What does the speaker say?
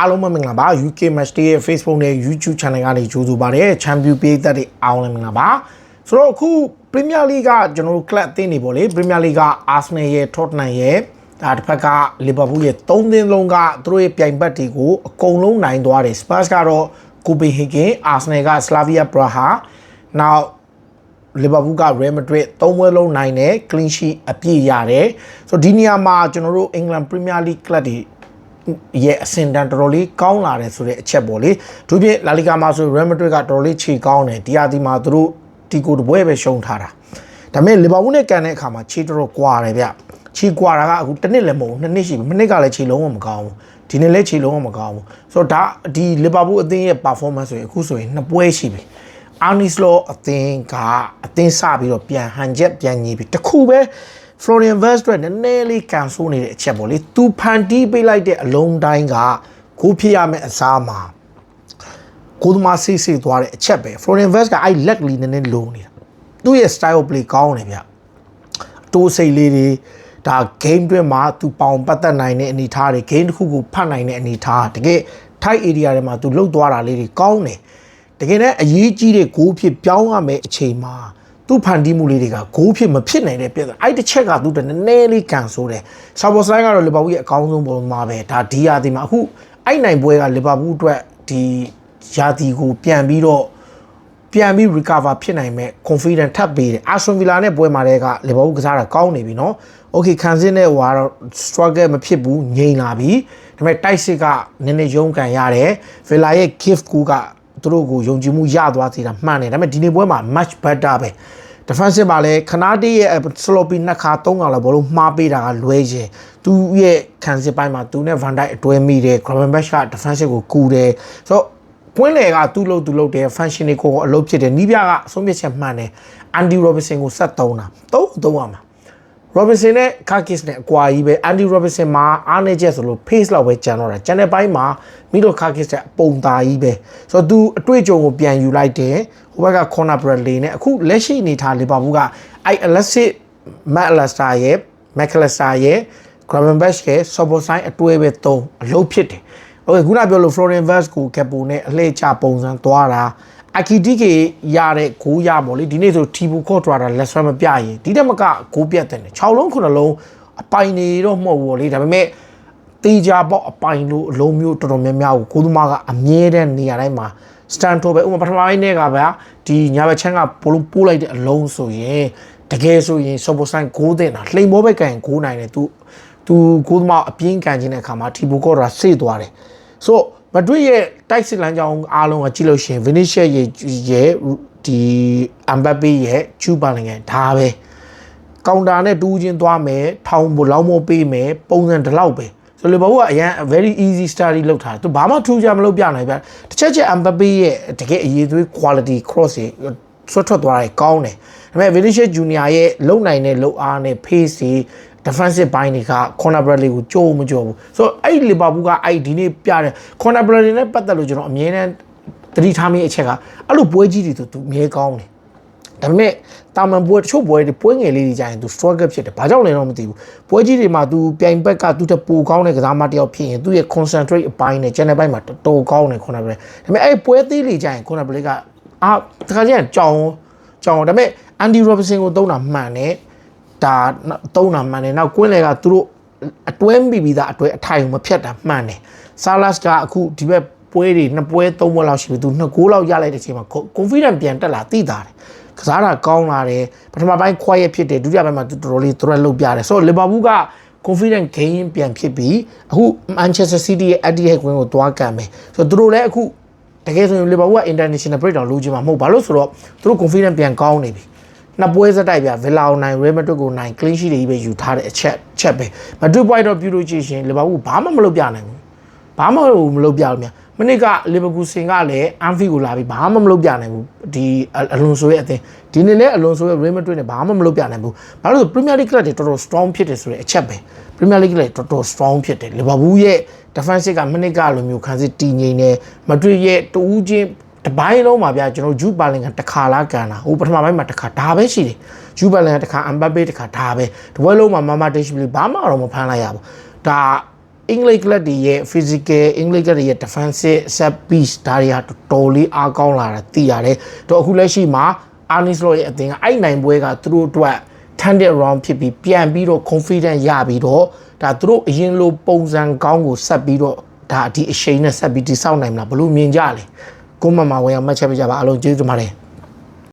အားလုံးပဲမင်္ဂလာပါ UK Match Day ရဲ့ Facebook နဲ့ YouTube Channel ကနေကြိုဆိုပါရစေ Champion ပေးသက်တွေအားလုံးလည်းမင်္ဂလာပါဆိုတော့အခု Premier League ကကျွန်တော်တို့ club အသင်းတွေပေါ့လေ Premier League က Arsenal ရဲ့ Tottenham ရဲ့ဒါတစ်ဖက်က Liverpool ရဲ့၃သင်းလုံးကသူတို့ရဲ့ပြိုင်ဘက်တွေကိုအကုန်လုံးနိုင်သွားတယ် Spurs ကတော့ Copenhagen Arsenal က Slavia Praha နောက်လီဗာပူးက Real Madrid သုံးပွဲလုံးနိုင်တယ် clean sheet အပြည့်ရတယ်ဆိုတော့ဒီနေရာမှာကျွန်တော်တို့ England Premier League club တွေ ရဲ့အဆင့်တန်းတော်တော်လေးကောင်းလာတယ်ဆိုတဲ့အချက်ပေါ့လေသူပြလာလီဂါမှာဆို Real Madrid ကတော်တော်လေးခြေကောင်းတယ်ဒီအဒီမှာသူတို့တီကိုတပွဲပဲရှုံးထားတာဒါပေမဲ့လီဗာပူးနဲ့ကန်တဲ့အခါမှာခြေတော်တော်ကွာတယ်ဗျခြေကွာတာကအခုတစ်နှစ်လည်းမဟုတ်ဘူးနှစ်နှစ်ရှိပြီနှစ်နှစ်ကလည်းခြေလုံးဝမကောင်းဘူးဒီနေ့လည်းခြေလုံးဝမကောင်းဘူးဆိုတော့ဒါဒီလီဗာပူးအသင်းရဲ့ performance ဆိုရင်အခုဆိုရင်နှစ်ပွဲရှိပြီအာနီစလောအသင်းကအသင်းစပြီးတော့ပြန်ဟန်ချက်ပြန်ညီပြီးတခုပဲ Florian Wirtz အတွက်နည်းနည်းလေးကန်ဆိုးနေတဲ့အချက်ပေါ့လေသူဖန်တီးပေးလိုက်တဲ့အလုံးတိုင်းကကိုဖြစ်ရမယ့်အစားမှာကိုသမားဆေးဆေးသွားတဲ့အချက်ပဲ Florian Wirtz ကအဲ့လက်ကလေးနည်းနည်းလုံနေတာသူ့ရဲ့ style of play ကောင်းတယ်ဗျတိုးစိတ်လေးတွေဒါ game တွင်းမှာသူပေါင်ပတ်သက်နိုင်တဲ့အနေအထားတွေ game တစ်ခုကိုဖတ်နိုင်တဲ့အနေအထားတကယ် tight area တွေမှာသူလှုပ်သွားတာလေးတွေကောင်းတယ်တကယ်နဲ့အရေးကြီးတဲ့ဂိုးဖြစ်ပြောင်းရမယ့်အချိန်မှာ သူ့ဖန်တီးမှုလေးတွေကဂိုးဖြစ်မဖြစ်နိုင်တဲ့ပြဿနာအဲ့တစ်ချက်ကသူတနည်းနည်းလေးကန်ဆိုးတယ်ဆာဘောစလိုင်းကတော့လီဗာပူးရဲ့အကောင်းဆုံးပုံမှာပဲဒါဒီယာဒီမှာအခုအဲ့နိုင်ပွဲကလီဗာပူးအတွက်ဒီယာဒီကိုပြန်ပြီးတော့ ပြန်ပြီး recover ဖြစ်နိုင်မဲ့ confident ထပ်ပေးတယ် Aston Villa နဲ့ပွဲမှာတဲ့ကလီဗာပူးကစားတာကောင်းနေပြီเนาะ Okay ခံစင်းတဲ့ဟိုကတော့ struggle မဖြစ်ဘူးငြိမ်လာပြီဒါပေမဲ့တိုက်စစ်ကနည်းနည်းရုန်းကန်ရတယ် Villa ရဲ့ gift ကူက သူတို့ကိုယုံကြည်မှုရသွားသေးတာမှန်တယ်ဒါပေမဲ့ဒီနေ့ပွဲမှာ much better ပဲ defensive မှာလည်းခနာတီရဲ့ sloppy နှစ်ခါသုံးခါလောက်ဘောလုံးမှားပေးတာကလွဲချင်သူရဲ့ခံစစ်ပိုင်းမှာသူနဲ့ Van Dijk အတွဲမိတယ် Gravenberch က defensive ကိုကူတယ်ဆိုတော့ပွင့်လေကသူ့လို့သူ့လို့တယ် function တွေကိုအလုပ်ဖြစ်တယ်နီးပြကအဆုံးဖြတ်ချက်မှန်တယ်အန်ဒီရောဘင်ဆန်ကိုဆက်သုံးတာသုံးသုံးရမှာ ရောဘင်ဆန်နဲ့ကာကစ်နဲ့အကွာကြီးပဲအန်ဒီရောဘင်ဆန်မှာအားနေချက်ဆိုလို့ pace လောက်ပဲကျန်တော့တာကျန်တဲ့ဘိုင်းမှာမီလိုကာကစ်ရဲ့ပုံသားကြီးပဲဆိုတော့သူအတွေ့အကြုံကိုပြန်ယူလိုက်တယ်ဟိုဘက်က corner bradley နဲ့အခုလက်ရှိအနေထားလီဗာပူးကအဲ့ elastic matt alastair ရဲ့ mcallister ရဲ့ gravenberch ရဲ့ soborsai အတွဲပဲသုံးအလုပ်ဖြစ်တယ် โอเคခုနပြောလို့ Florian Wirtz ကိုကက်ပိုနဲ့အလှည့်ချပုံစံသွားတာ အကီတီကေရတဲ့ဂိုးရပေါ့လေဒီနေ့ဆိုထီဘူခေါ့ထွာတာလက်ဆွဲမပြရင်ဒီတက်မကဂိုးပြတ်တယ်6လုံး9လုံးအပိုင်နေတော့မဟုတ်ဘူးလေဒါပေမဲ့တေးကြပေါ့အပိုင်လို့အလုံးမျိုးတော်တော်များများကိုကိုသမားကအမြဲတမ်းနေရာတိုင်းမှာစတန်ထိုပဲဥပမာပထမပိုင်းနဲ့ကဗျာဒီညာဘက်ချမ်းကပိုလုံးပိုးလိုက်တဲ့အလုံးဆိုရင်တကယ်ဆိုရင်ဆော်ဘောဆိုင်ဂိုးတင်တာလှိမ်ဘောပဲကန်ဂိုးနိုင်တယ်သူသူကိုသမားအပြင်းကန်ခြင်းတဲ့အခါမှာထီဘူခေါ့ထွာစေ့သွားတယ်ဆို မဒရစ်ရဲ့တိုက်စစ်လမ်းကြောင်းအားလုံးကကြည့်လို့ရှိရင်ဗီနီရှက်ရဲ့ရဲ့ဒီအမ်ဘပ်ပေရဲ့ချူပါလင်ငယ်ဒါပဲကောင်တာနဲ့တူးချင်းသွားမယ်ထောင်ဖို့လောင်းမိုးပေးမယ်ပုံစံဒီလောက်ပဲဆိုလိုဘာဘူးကအရန် very easy study လောက်ထားသူဘာမှထူးခြားမလုပ်ပြနိုင်ဗျတစ်ချက်ချက်အမ်ဘပ်ပေရဲ့တကယ်အရေးသွေး quality cross တွေဆွတ်ထွက်သွားတယ်ကောင်းတယ်ဒါပေမဲ့ Vinicius Junior ရဲ့လုံနိုင်တဲ့လုံအားနဲ့ pace တွေ defensive ဘိုင်းတွေက corner bradley ကိုကြိုးမကြောဘူးဆိုတော့အဲ့လီဗာပူးကအဲ့ဒီနေ့ပြတဲ့ corner bradley နဲ့ပတ်သက်လို့ကျွန်တော်အမြဲတမ်းသတိထားမိအချက်ကအဲ့လိုပွဲကြီးတွေဆိုသူအမြဲကောင်းတယ်ဒါပေမဲ့တာမန်ပွဲတချို့ပွဲတွေပွဲငယ်လေးတွေကြာရင်သူ struggle ဖြစ်တယ်ဘာကြောင့်လဲတော့မသိဘူးပွဲကြီးတွေမှာသူပြိုင်ဘက်ကသူတပူကောင်းတဲ့ကစားမတစ်ယောက်ဖြစ်ရင်သူရဲ့ concentrate အပိုင်းနဲ့ channel ဘိုင်းမှာတော်တော်ကောင်းတယ် corner bradley ဒါပေမဲ့အဲ့ပွဲသေးလေးကြာရင် corner bradley ကအာတခါကျရင်ကြောင်ကြောင်ဒါပေမဲ့ Andy Robertson ကိုသုံးတာမှန်တယ် ဒါသုံးတာမှန်တယ်နောက်ကွင်းလေကသူတို့အတွဲမိပြီးသားအတွဲအထိုင်မဖြတ်တာမှန်တယ်ဆာလတ်ကအခုဒီဘက်ပွဲတွေနှစ်ပွဲသုံးပွဲလောက်ရှိပြီသူနှစ်ဂိုးလောက်ရလိုက်တဲ့အချိန်မှာ confidence ပြန်တက်လာသိတာတယ်ကစားတာကောင်းလာတယ်ပထမပိုင်း quiet ဖြစ်တယ်ဒုတိယပိုင်းမှာသူတော်တော်လေး threat လုပ်ပြတယ်ဆိုတော့ Liverpool က confident gain ပြန်ဖြစ်ပြီးအခု Manchester City ရဲ့ Etihad ကွင်းကိုသွားကန်မယ်ဆိုတော့သူတို့လည်းအခုတကယ်ဆိုရင် Liverpool က international break တောင်လိုချင်မှာမဟုတ်ဘာလို့ဆိုတော့သူတို့ confident ပြန်ကောင်းနေပြီ နှစ်ပွဲစတိုက်ပြဗီလာကိုနိုင်ရဲမက်ဒရစ်ကိုနိုင် clean sheet တွေကြီးပဲယူထားတဲ့အချက်ချက်ပဲမဒရစ် point တော့ပြုလို့ကြည့်ရှင်လီဗာပူးဘာမှမလုပ်ပြနိုင်ဘူးဘာမှမလုပ်ပြလို့များမနစ်ကလီဗာပူးစင်ကလည်းအန်ဖီကိုလာပြီးဘာမှမလုပ်ပြနိုင်ဘူးဒီအလွန်ဆိုရဲ့အသင်းဒီနေ့လည်းအလွန်ဆိုရဲ့ Real Madrid နဲ့ဘာမှမလုပ်ပြနိုင်ဘူးဘာလို့လဲ Premier League ကလည်းတော်တော် strong ဖြစ်တယ်ဆိုတဲ့အချက်ပဲ Premier League လည်းတော်တော် strong ဖြစ်တယ်လီဗာပူးရဲ့ defensive ကမနစ်ကလိုမျိုးခံစစ်တည်ငြိမ်နေမဒရစ်ရဲ့တူးချင်း တပိုင်းလုံးမှာဗျာကျွန်တော်ဂျူပါလင်ကတခါလားကန်တာဟိုပထမပိုင်းမှာတခါဒါပဲရှိတယ်ဂျူပါလင်ကတခါအမ်ဘပ်ပေတခါဒါပဲတပွဲလုံးမှာမမတေးရှိပြီဘာမှတော့မဖမ်းလိုက်ရဘူးဒါအင်္ဂလိပ်ကလပ်တွေရဲ့ physical အင်္ဂလိပ်ကလပ်တွေရဲ့ defensive set piece ဒါတွေဟာတော်တော်လေးအားကောင်းလာတာသိရတယ်တော့အခုလက်ရှိမှာ Arnis Law ရဲ့အသင်းကအဲ့နိုင်ပွဲကသူတို့အတွက် turned around ဖြစ်ပြီးပြန်ပြီးတော့ confident ရပြီးတော့ဒါသူတို့အရင်လိုပုံစံကောင်းကိုဆက်ပြီးတော့ဒါဒီအရှိန်နဲ့ဆက်ပြီးတိစောက်နိုင်မလားဘလို့မြင်ကြလဲ ကိုမမဝင်အောင်မှတ်ချက်ပေးကြပါအားလုံးကျေးဇူးတင်ပါတယ်